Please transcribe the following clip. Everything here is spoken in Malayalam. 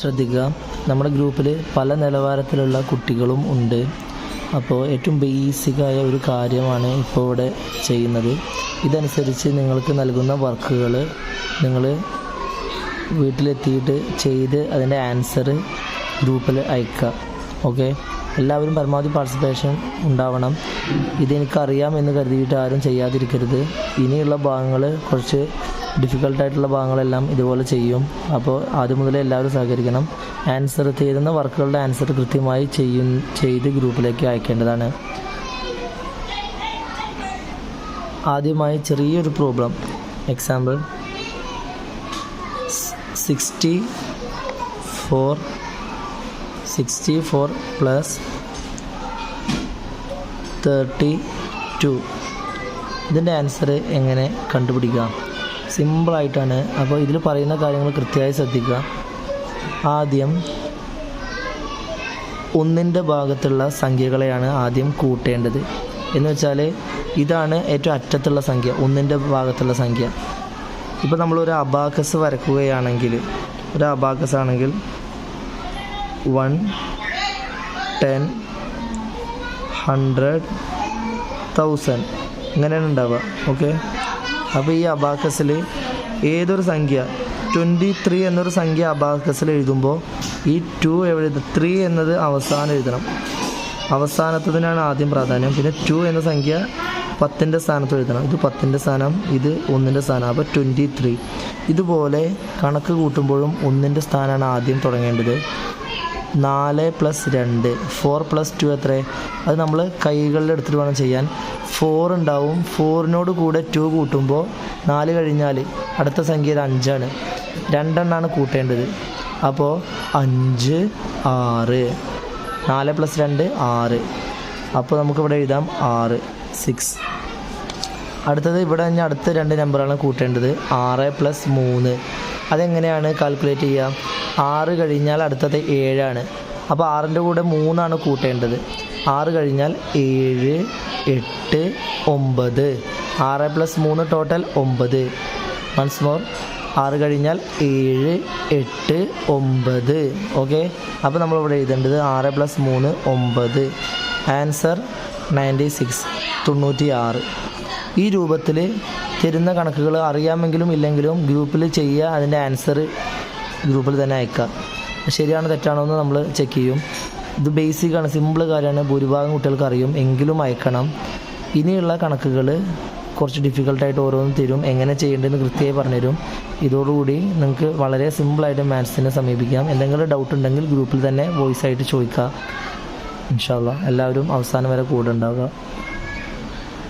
ശ്രദ്ധിക്കുക. നമ്മുടെ ഗ്രൂപ്പിൽ പല നിലവാരത്തിലുള്ള കുട്ടികളും ഉണ്ട്. അപ്പോൾ ഏറ്റവും ബേസിക്കായ ഒരു കാര്യമാണ് ഇപ്പോൾ ഇവിടെ ചെയ്യുന്നത്. ഇതനുസരിച്ച് നിങ്ങൾക്ക് നൽകുന്ന വർക്കുകൾ നിങ്ങൾ വീട്ടിലെത്തിയിട്ട് ചെയ്ത് അതിന്റെ ആൻസർ ഗ്രൂപ്പിൽ അയക്കുക. ഓക്കെ? എല്ലാവരും പരമാവധി പാർട്ടിസിപ്പേഷൻ ഉണ്ടാവണം. ഇതെനിക്കറിയാം എന്ന് കരുതിയിട്ട് ആരും ചെയ്യാതിരിക്കരുത്. ഇനിയുള്ള ഭാഗങ്ങൾ കുറച്ച് ഡിഫിക്കൽട്ടായിട്ടുള്ള ഭാഗങ്ങളെല്ലാം ഇതുപോലെ ചെയ്യും. അപ്പോൾ ആദ്യം മുതലേ എല്ലാവരും സഹകരിക്കണം. ആൻസർ തരുന്ന വർക്കുകളുടെ ആൻസർ കൃത്യമായി ചെയ്യും ചെയ്ത് ഗ്രൂപ്പിലേക്ക് അയക്കേണ്ടതാണ്. ആദ്യമായി ചെറിയൊരു problem example sixty four sixty four plus thirty two ഇതിന്റെ ആൻസർ എങ്ങനെ കണ്ടുപിടിക്കാം? സിമ്പിളായിട്ടാണ്. അപ്പോൾ ഇതിൽ പറയുന്ന കാര്യങ്ങൾ കൃത്യമായി ശ്രദ്ധിക്കുക. ആദ്യം ഒന്നിന്റെ ഭാഗത്തുള്ള സംഖ്യകളെയാണ് ആദ്യം കൂട്ടേണ്ടത്. എന്ന് വെച്ചാൽ ഇതാണ് ഏറ്റവും അറ്റത്തുള്ള സംഖ്യ ഒന്നിന്റെ ഭാഗത്തുള്ള സംഖ്യ. ഇപ്പോൾ നമ്മളൊരു അബാക്കസ് വരക്കുകയാണെങ്കിൽ ഒരു അബാക്കസ് ആണെങ്കിൽ വൺ ടെൻ ഹൺഡ്രഡ് തൗസൻഡ്. ഇങ്ങനെയാണ് ഉണ്ടാവുക. ഓക്കെ? അപ്പോൾ ഈ അബാക്കസിൽ ഏതൊരു സംഖ്യ? ട്വന്റി ത്രീ എന്നൊരു സംഖ്യ അബാക്കസിൽ എഴുതുമ്പോൾ ഈ ടു എഴുത? ത്രീ എന്നത് അവസാനം എഴുതണം. അവസാനത്തതിനാണ് ആദ്യം പ്രാധാന്യം. പിന്നെ ടു എന്ന സംഖ്യ പത്തിന്റെ സ്ഥാനത്ത് എഴുതണം. ഇത് പത്തിന്റെ സ്ഥാനം ഇത് ഒന്നിന്റെ സ്ഥാനം. അപ്പോൾ ട്വന്റി ത്രീ ഇതുപോലെ കണക്ക് കൂട്ടുമ്പോഴും ഒന്നിന്റെ സ്ഥാനമാണ് ആദ്യം തുടങ്ങേണ്ടത്. നാല് പ്ലസ് രണ്ട്. ഫോർ പ്ലസ് ടു എത്ര? അത് നമ്മൾ കൈകളിൽ എടുത്തിട്ട് വേണം ചെയ്യാൻ. ഫോർ ഉണ്ടാവും. ഫോറിനോട് കൂടെ ടു കൂട്ടുമ്പോൾ നാല് കഴിഞ്ഞാൽ അടുത്ത സംഖ്യ ഇത് അഞ്ചാണ്. രണ്ടെണ്ണമാണ് കൂട്ടേണ്ടത്. അപ്പോൾ അഞ്ച് ആറ്. നാല് പ്ലസ് രണ്ട് ആറ്. അപ്പോൾ നമുക്കിവിടെ എഴുതാം. ആറ് സിക്സ് അടുത്തത് ഇവിടെ ഞാൻ അടുത്ത രണ്ട് നമ്പറാണ് കൂട്ടേണ്ടത്. ആറ് പ്ലസ് മൂന്ന്. അതെങ്ങനെയാണ് കാൽക്കുലേറ്റ് ചെയ്യുക ആറ് കഴിഞ്ഞാൽ അടുത്തത് ഏഴാണ്. അപ്പോൾ ആറിന്റെ കൂടെ മൂന്നാണ് കൂട്ടേണ്ടത്. ആറ് കഴിഞ്ഞാൽ ഏഴ് എട്ട് ഒമ്പത്. ആറ് പ്ലസ് മൂന്ന് ടോട്ടൽ ഒമ്പത്. വൺസ് മോർ ആറ് കഴിഞ്ഞാൽ ഏഴ് എട്ട് ഒമ്പത്. ഓക്കെ അപ്പോൾ നമ്മളിവിടെ എഴുതേണ്ടത് ആറ് പ്ലസ് മൂന്ന് ഒമ്പത്. ആൻസർ നയന്റി സിക്സ് തൊണ്ണൂറ്റി ആറ് ഈ രൂപത്തിൽ തരുന്ന കണക്കുകൾ അറിയാമെങ്കിലും ഇല്ലെങ്കിലും ഗ്രൂപ്പിൽ ചെയ്യുക അതിന്റെ ആൻസർ ഗ്രൂപ്പിൽ തന്നെ അയക്കുക ശരിയാണോ തെറ്റാണോ എന്ന് നമ്മൾ ചെക്ക് ചെയ്യും. ഇത് ബേസിക്കാണ് സിമ്പിൾ കാര്യമാണ് ഭൂരിഭാഗം കുട്ടികൾക്ക് അറിയും. എങ്കിലും അയക്കണം. ഇനിയുള്ള കണക്കുകൾ കുറച്ച് ഡിഫിക്കൽട്ടായിട്ട് ഓരോന്നും തരും. എങ്ങനെ ചെയ്യേണ്ടതെന്ന് കൃത്യമായി പറഞ്ഞുതരും. ഇതോടുകൂടി നിങ്ങൾക്ക് വളരെ സിമ്പിളായിട്ട് മാത്സിനെ സമീപിക്കാം. എന്തെങ്കിലും ഡൗട്ട് ഉണ്ടെങ്കിൽ ഗ്രൂപ്പിൽ തന്നെ വോയിസ് ആയിട്ട് ചോദിക്കുക ഇൻഷാല്ല എല്ലാവരും അവസാനം വരെ കൂടെ ഉണ്ടാവുക.